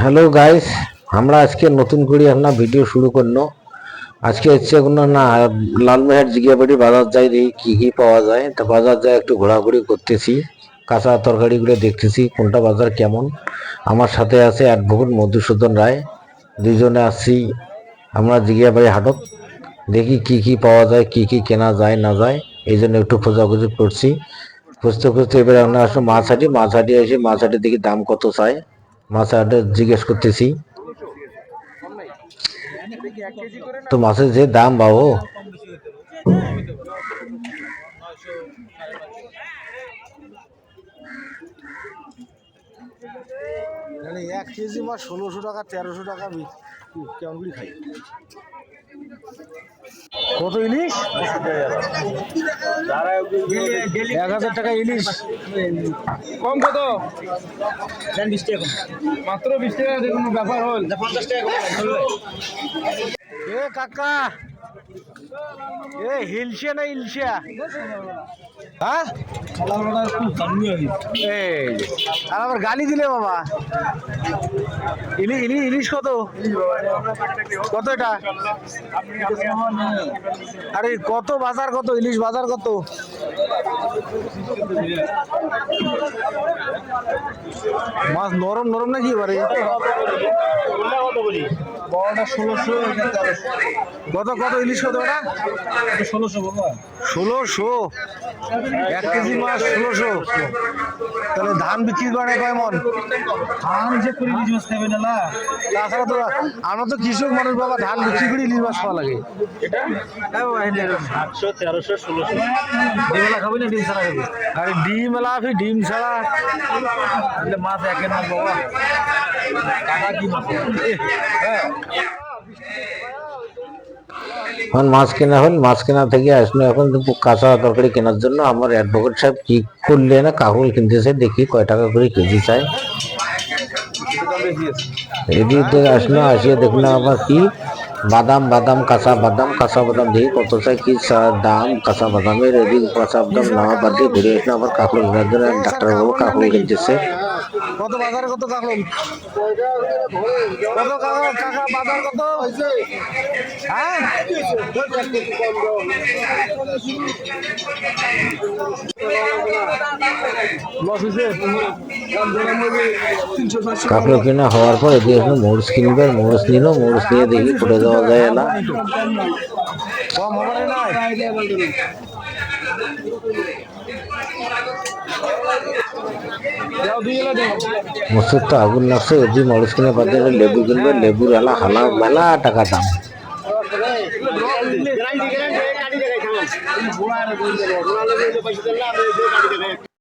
Hello guys, আমরা আজকে নতুন করে একটা ভিডিও শুরু করল। আজকে ইচ্ছে কোনো না লালমেহাট জিগিয়াবাড়ি বাজার যাই দেখি কি কি পাওয়া যায়। তা বাজার যাই একটু ঘোরাঘুরি করতেছি, কাঁচা তরকারিগুলো দেখতেছি, কোনটা বাজার কেমন। আমার সাথে আছে অ্যাডভোকেট মধুসূদন রায়, দুইজনে আসছি আমরা জিগিয়াবাড়ি হাটত দেখি কি কি পাওয়া যায়, কি কি কেনা যায়, না যায়, এই জন্য একটু খোঁজাখুঁজি করছি। খুঁজতে খুঁজতে এবারে আমরা আসলে মাছ হাঁটি মাছ হাঁটি এসে মাছ হাঁটি দেখি দাম কত চায়। মাছ আড্ডা জিজ্ঞেস করতেছি। তো মাছের যে দাম বাবু? এক কেজি মাছ ষোলোশো টাকা, তেরোশো টাকা কেমন খাই? কত ইলিশ? এক হাজার টাকা ইলিশ। কম কত? মাত্র বিশ টাকা কোনো ব্যাপার হল? এ কাকা এ হিলছে না ইলশা হ্যাঁ? এই আর আবার গালি দিলে বাবা। ইলি ইলি, ইলিশ কত? কত এটা? আরে কত বাজার কত? ইলিশ বাজার কত? মাছ নরম নরম নাকি এবারে? কত কত ইলিশ কত ওটা ষোলোশো। ষোলোশো। এক কেজি মাছ ষোলোশো। তাহলে ধান বিক্রি করে কয় মন? ধান যে করে ইলিশ মাছ খাবে না না। তাছাড়া তো আমরা তো কৃষক মানুষ বাবা ধান বিক্রি করে ইলিশ মাছ খাওয়া লাগে। আটশো তেরোশো ষোলোশো। ডিমেলা খাবি না ডিম ছাড়া খাবি? আরে ডিম এলা ফি ডিম ছাড়া। মাছ একে না বাবা। টাকা কি মাছ? এখন মাছ কেনা হল, মাছ কেনা থেকে আসলো এখন কিন্তু কাঁচা তরকারি কেনার জন্য আমার অ্যাডভোকেট সাহেব কি করলে না কাকুল কিনতেছে দেখি কয় টাকা করে কেজি চাই এদিক থেকে আসলো, আসিয়ে দেখলাম আবার কি? বাদাম বাদাম, কাঁচা বাদাম কাঁচা বাদাম দেখি কত চাই কি দাম, কাঁচা বাদামের এদিক কাঁচা বাদাম নেওয়া বাদ দিয়ে ঘুরে আসলো আবার কাকুল কেনার জন্য ডাক্তারবাবু কাকুল কিনতেছে। কত বাজার কত কাকলন কত কাকা কাকা বাজার কত? হ্যাঁ? লস কিনা হওয়ার পর এদিকে আসলো মরুচ কিনবে মরুচ নিল মরুচ নিয়ে দেখি করে দেওয়া যায় না কম হবে দেবো মসুর তো আগুন লাগছে যদি মানুষ কিনে বাদ লেবু কিনবে লেবুর এলা হালা মেলা টাকা দাম